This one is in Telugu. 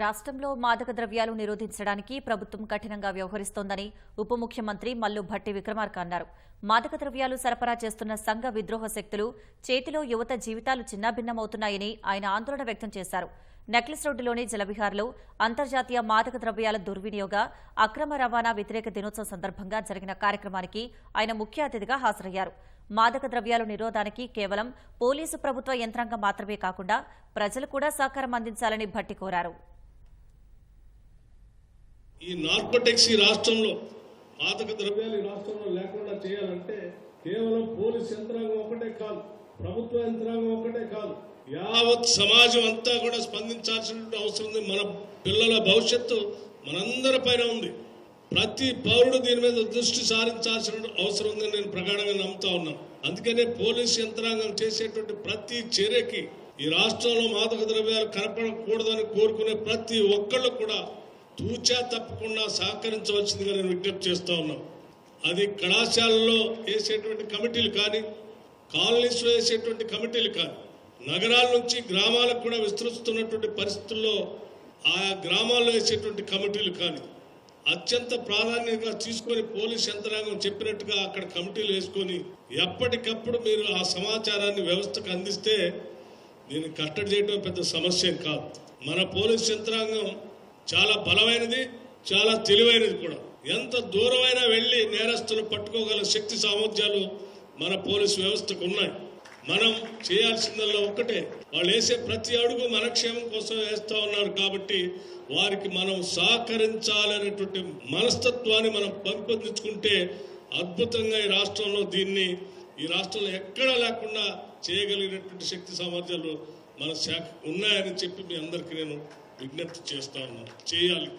రాష్ట్రంలో మాదక ద్రవ్యాలు నిరోధించడానికి ప్రభుత్వం కఠినంగా వ్యవహరిస్తోందని ఉప ముఖ్యమంత్రి మల్లు భట్టి విక్రమార్క అన్నారు. మాదక ద్రవ్యాలు సరఫరా చేస్తున్న సంఘ విద్రోహ శక్తులు చేతిలో యువత జీవితాలు చిన్నాభిన్నమవుతున్నాయని ఆయన ఆందోళన వ్యక్తం చేశారు. నెక్లెస్ రోడ్డులోని జలవిహార్లో అంతర్జాతీయ మాదక ద్రవ్యాల దుర్వినియోగ అక్రమ రవాణా వ్యతిరేక దినోత్సవం సందర్భంగా జరిగిన కార్యక్రమానికి ఆయన ముఖ్య అతిథిగా హాజరయ్యారు. మాదక ద్రవ్యాలు నిరోధానికి కేవలం పోలీసు ప్రభుత్వ యంత్రాంగం మాత్రమే కాకుండా ప్రజలు కూడా సహకారం అందించాలని భట్టి కోరారు. ఈ నార్కోటెక్స్ ఈ రాష్ట్రంలో మాదక ద్రవ్యాలు ఈ రాష్ట్రంలో లేకుండా చేయాలంటే కేవలం పోలీస్ యంత్రాంగం ఒకటే కాదు ప్రభుత్వ యంత్రాంగం ఒకటే కాదు యావత్ సమాజం అంతా కూడా స్పందించాల్సినటువంటి అవసరం ఉంది. మన పిల్లల భవిష్యత్తు మనందరి పైన ఉంది. ప్రతి పౌరుడు దీని మీద దృష్టి సారించాల్సిన అవసరం ఉందని నేను ప్రగాఢంగా నమ్ముతా ఉన్నాను. అందుకనే పోలీస్ యంత్రాంగం చేసేటువంటి ప్రతి చర్యకి ఈ రాష్ట్రంలో మాదక ద్రవ్యాలు కనపడకూడదని కోరుకునే ప్రతి ఒక్కళ్ళు కూడా తూచా తప్పకుండా సహకరించవలసిందిగా నేను విజ్ఞప్తి చేస్తా ఉన్నాం అది కళాశాలలో వేసేటువంటి కమిటీలు కానీ కాలనీస్లో వేసేటువంటి కమిటీలు కానీ నగరాల నుంచి గ్రామాలకు కూడా విస్తరిస్తున్నటువంటి పరిస్థితుల్లో ఆయా గ్రామాల్లో వేసేటువంటి కమిటీలు కానీ అత్యంత ప్రాధాన్యతగా తీసుకొని పోలీస్ యంత్రాంగం చెప్పినట్టుగా అక్కడ కమిటీలు వేసుకొని ఎప్పటికప్పుడు మీరు ఆ సమాచారాన్ని వ్యవస్థకు అందిస్తే దీన్ని కట్టడి చేయడం పెద్ద సమస్య కాదు. మన పోలీస్ యంత్రాంగం చాలా బలమైనది చాలా తెలివైనది కూడా. ఎంత దూరమైనా వెళ్ళి నేరస్తులు పట్టుకోగల శక్తి సామర్థ్యాలు మన పోలీసు వ్యవస్థకు ఉన్నాయి. మనం చేయాల్సిందల్లా ఒక్కటే. వాళ్ళు వేసే ప్రతి అడుగు మన క్షేమం కోసం వేస్తూ ఉన్నారు కాబట్టి వారికి మనం సహకరించాలనేటువంటి మనస్తత్వాన్ని మనం పెంపొందించుకుంటే అద్భుతంగా ఈ రాష్ట్రంలో దీన్ని ఈ రాష్ట్రంలో ఎక్కడా లేకుండా చేయగలిగినటువంటి శక్తి సామర్థ్యాలు మన శాఖ ఉన్నాయని చెప్పి మీ అందరికీ నేను విజ్ఞప్తి చేస్తాను చేయాలి